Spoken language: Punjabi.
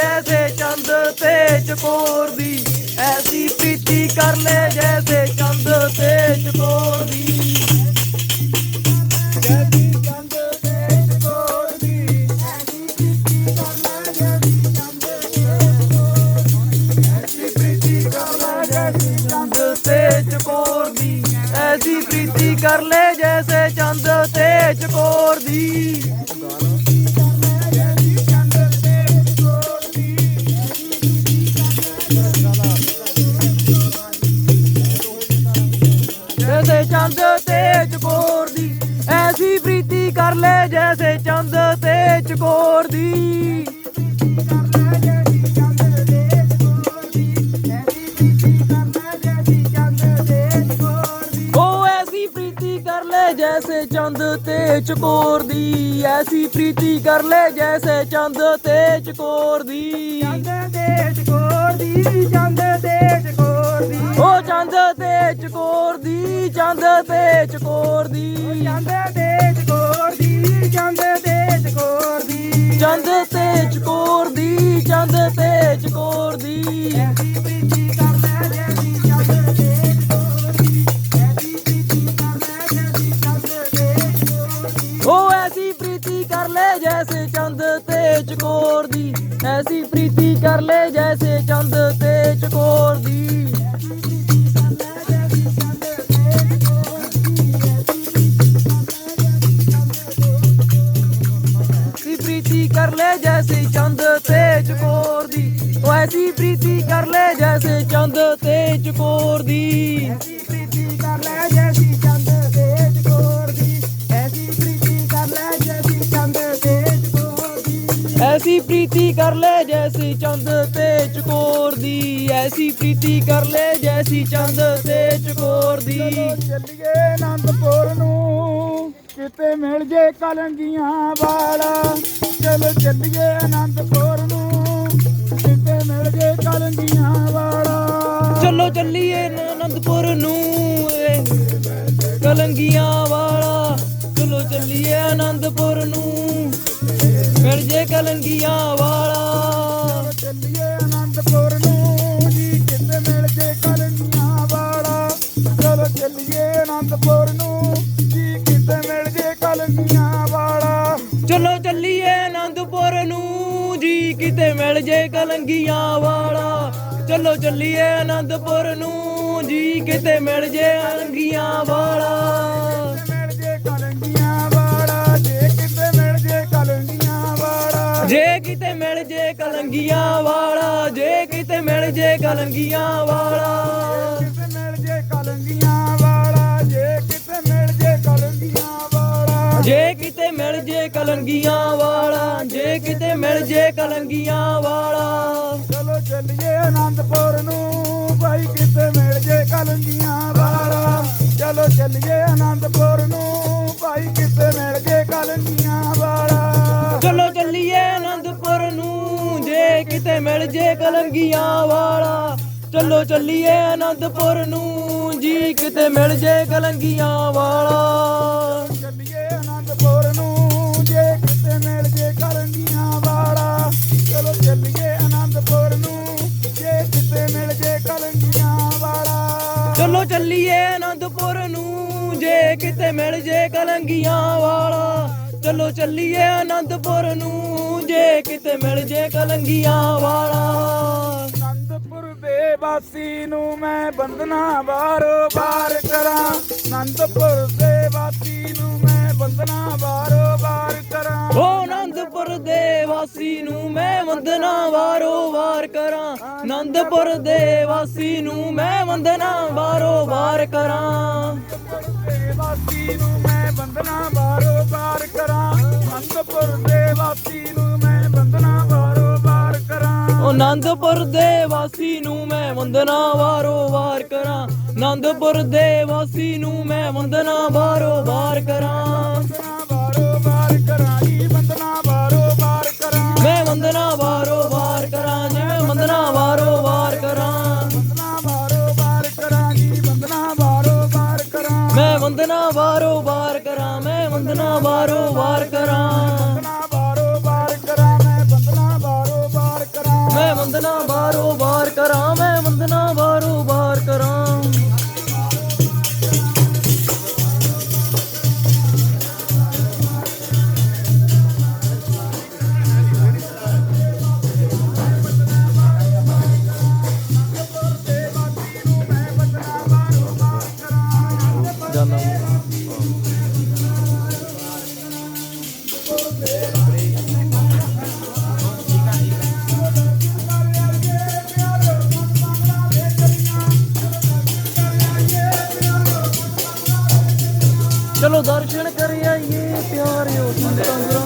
ਜੈਸੇ ਚੰਦ ਤੇ ਚਕੋਰ ਦੀ, ਐਸੀ ਪੀਤੀ ਕਰ ਲੈ ਜੈਸੇ ਚੰਦ ਤੇ ਚਕੋਰ ਦੀ। ਜੈਸੀ ਚੰਦ ਤੇ ਚਕੋਰ ਦੀ, ਐਸੀ ਪ੍ਰੀਤੀ ਕਰਨਾ ਜੈਸੀ ਜੈਸੀ ਚੰਦ ਤੇ ਚਕੋਰ ਦੀ, ਐਸੀ ਪ੍ਰੀਤੀ ਕਰ ਲੈ ਜੈਸੇ ਚੰਦ ਤੇ ਚਕੋਰ ਦੀ। ਕਰ ਲੈ ਜੈਸੇ ਚੰਦ ਤੇ ਚਕੋਰ ਦੀ। ਕਰਨਾ ਜੈਸੀ ਕਰ ਲੈ ਜੈਸੇ ਚੰਦ ਤੇ ਚਕੋਰ ਦੀ ਐਸੀ ਪ੍ਰੀਤੀ ਕਰ ਲੈ ਜੈਸੇ ਚੰਦ ਤੇ ਚਕੋਰ ਦੀ ਚੰਦ ਤੇ ਚਕੋਰ ਦੀ ਚੰਦ ਤੇ ਚਕੋਰ ਦੀ ਉਹ ਚੰਦ ਤੇ ਚਕੋਰ ਦੀ ਚੰਦ ਤੇ ਚਕੋਰ ਦੀ ਚੰਦ ਤੇ ਚਕੋਰ ਦੀ ਚੰਦ ਤੇ ਚਕੋਰ ਦੀ ਚੰਦ ਤੇ ਚਕੋਰ ਦੀ ਚੰਦ ਤੇ ਚਕੋਰ ਦੀ ਐਸੀ ਪ੍ਰੀਤੀ ਕਰ ਲੈ ਕਰ ਲੈ ਜੈਸੇ ਚੰਦ ਤੇ ਚਕੋਰ ਦੀ। ਪ੍ਰੀਤੀ ਕਰ ਲੈ ਜੈਸੇ ਚੰਦ ਤੇ ਚਕੋਰ ਦੀ। ਉਹ ਐਸੀ ਪ੍ਰੀਤੀ ਕਰ ਲੈ ਜੈਸੇ ਚੰਦ ਤੇ ਚਕੋਰ ਦੀ। ਐਸੀ ਪ੍ਰੀਤੀ ਕਰ ਲੈ ਜੈਸੀ ਚੰਦ ਤੇ ਚਕੋਰ ਦੀ। ਐਸੀ ਪ੍ਰੀਤੀ ਕਰ ਲੈ ਜੈਸੀ ਚੰਦ ਤੇ ਚਕੋਰ ਦੀ। ਚੱਲੀਏ ਆਨੰਦਪੁਰ ਨੂੰ ਕਿਤੇ ਮਿਲ ਜੇ ਕਲੰਗੀਆਂ ਵਾਲਾ। ਚਲੋ ਚੱਲੀਏ ਆਨੰਦਪੁਰ ਨੂੰ ਕਿਤੇ ਮਿਲ ਜੇ ਕਲੰਗੀਆਂ ਵਾਲਾ। ਚਲੋ ਚੱਲੀਏ ਆਨੰਦਪੁਰ ਨੂੰ ਕਲੰਗੀਆਂ ਵਾਲਾ। ਚਲੋ ਚੱਲੀਏ ਆਨੰਦਪੁਰ ਨੂੰ। ਮਿਲ ਜੇ ਕਲੰਗੀਆਂ ਵਾਲਾ ਚੱਲੀਏ ਆਨੰਦਪੁਰ ਨੂੰ ਜੀ ਕਿਤੇ ਮਿਲ ਜੇ ਕਲੰਗੀਆਂ ਵਾਲਾ। ਚਲੋ ਚੱਲੀਏ ਆਨੰਦਪੁਰ ਨੂੰ ਜੀ ਕਿਤੇ ਮਿਲ ਜੇ ਕਲੰਗੀਆਂ ਵਾਲਾ। ਚਲੋ ਚੱਲੀਏ ਆਨੰਦਪੁਰ ਨੂੰ ਜੀ ਕਿਤੇ ਮਿਲ ਜੇ ਕਲੰਗੀਆਂ ਵਾਲਾ। ਚਲੋ ਚੱਲੀਏ ਆਨੰਦਪੁਰ ਨੂੰ ਜੀ ਕਿਤੇ ਮਿਲ ਜੇ ਕਲੰਗੀਆਂ ਵਾਲਾ ਜੇ ਕਿਤੇ ਮਿਲ ਜੇ ਕਲੰਗੀਆਂ ਵਾਲਾ। ਕਿਤੇ ਮਿਲ ਜੇ ਕਲੰਗੀਆਂ ਵਾਲਾ ਜੇ ਕਿਤੇ ਮਿਲ ਜੇ ਕਲੰਗੀਆਂ ਵਾਲਾ। ਜੇ ਕਿਤੇ ਮਿਲ ਜੇ ਕਲੰਗੀਆਂ ਵਾਲਾ ਜੇ ਕਿਤੇ ਮਿਲ ਜੇ ਕਲੰਗੀਆਂ ਵਾਲਾ। ਚਲੋ ਚੱਲੀਏ ਆਨੰਦਪੁਰ ਨੂੰ ਭਾਈ ਕਿਤੇ ਮਿਲ ਜੇ ਕਲੰਗੀਆਂ ਵਾਲਾ। ਚਲੋ ਚੱਲੀਏ ਆਨੰਦਪੁਰ ਨੂੰ ਭਾਈ ਕਿਤੇ ਮਿਲ ਜੇ ਕਲੰਗੀਆਂ ਕਿਤੇ ਮਿਲ ਜੇ ਕਲੰਗੀਆਂ ਵਾਲਾ ਚਲੋ ਚੱਲੀਏ ਆਨੰਦਪੁਰ ਨੂੰ। ਜੀ ਕਿਤੇ ਮਿਲ ਜੇ ਕਲੰਗੀਆਂ ਵਾਲਾ। ਚੱਲੀਏ ਆਨੰਦਪੁਰ ਨੂੰ ਜੇ ਕਿਤੇ ਮਿਲ ਜੇ ਕਲੰਗੀਆਂ ਵਾਲਾ। ਚਲੋ ਚੱਲੀਏ ਆਨੰਦਪੁਰ ਨੂੰ ਜੇ ਕਿਤੇ ਮਿਲ ਜੇ ਕਲੰਗੀਆਂ ਵਾਲਾ। ਚਲੋ ਚੱਲੀਏ ਆਨੰਦਪੁਰ ਨੂੰ ਜੇ ਕਿਤੇ ਮਿਲ ਜੇ ਕਲੰਗੀਆਂ ਵਾਲਾ। ਚਲੋ ਚੱਲੀਏ ਆਨੰਦਪੁਰ ਨੂੰ ਕਿਤੇ ਮਿਲ ਜੇ ਕਲੰਗੀਆਂ ਵਾਲਾ। ਆਨੰਦਪੁਰ ਦੇ ਵਾਸੀ ਨੂੰ ਮੈਂ ਬੰਦਨਾ ਬਾਰੋ ਬਾਰ ਕਰਾਂ। ਆਨੰਦਪੁਰ ਦੇ ਵਾਸੀ ਨੂੰ ਮੈਂ ਬੰਦਨਾ ਬਾਰੋ ਬਾਰ ਕਰਾਂ। ਓ ਆਨੰਦਪੁਰ ਦੇ ਵਾਸੀ ਨੂੰ ਮੈਂ ਵੰਦਨਾ ਵਾਰੋ ਵਾਰ ਕਰਾਂ। ਆਨੰਦਪੁਰ ਦੇ ਵਾਸੀ ਨੂੰ ਮੈਂ ਵੰਦਨਾ ਵਾਰੋ ਵਾਰ ਕਰਾਂ। ਦੇ ਵਾਸੀ ਨੂੰ ਮੈਂ ਬੰਦਨਾ ਬਾਰੋ ਬਾਰ ਕਰਾਂ। ਆਨੰਦਪੁਰ ਦੇ ਵਾਸੀ ਨੂੰ ਆਨੰਦਪੁਰ ਦੇ ਵਾਸੀ ਨੂੰ ਮੈਂ ਵੰਦਨਾ ਵਾਰੋ ਵਾਰ ਕਰਾਂ। ਆਨੰਦਪੁਰ ਦੇ ਵਾਸੀ ਨੂੰ ਮੈਂ ਵੰਦਨਾ ਵਾਰੋ ਵਾਰ ਕਰਾਂ। ਬੰਦਨਾ ਬਾਰੋ ਕਰਾਂ ਜੀ ਬੰਦਨਾ ਬਾਰੋ ਬਾਰ ਕਰਾਂ ਮੈਂ ਵੰਦਨਾ ਵਾਰੋ ਵਾਰ ਕਰਾਂ, ਜਿਵੇਂ ਵੰਦਨਾ ਵਾਰੋ ਵਾਰ ਕਰਾਂ। ਬੰਦਨਾ ਬਾਰੋ ਬਾਰ ਕਰਾਂ ਜੀ ਬੰਦਨਾ ਬਾਰੋ ਬਾਰ ਕਰਾਂ ਮੈਂ ਵੰਦਨਾ ਵਾਰੋ ਵਾਰ ਕਰਾਂ, ਮੈਂ ਵੰਦਨਾ ਵਾਰੋ ਵਾਰ ਕਰਾਂ। ਮੈਂ ਵੰਦਨਾ ਬਾਰੋ ਬਾਰ ਕਰਾਂ ਮੈਂ ਚਲੋ ਦਰਸ਼ਨ ਕਰ ਆਈਏ ਪਿਆਰਿਓ ਸੰਤਾਂ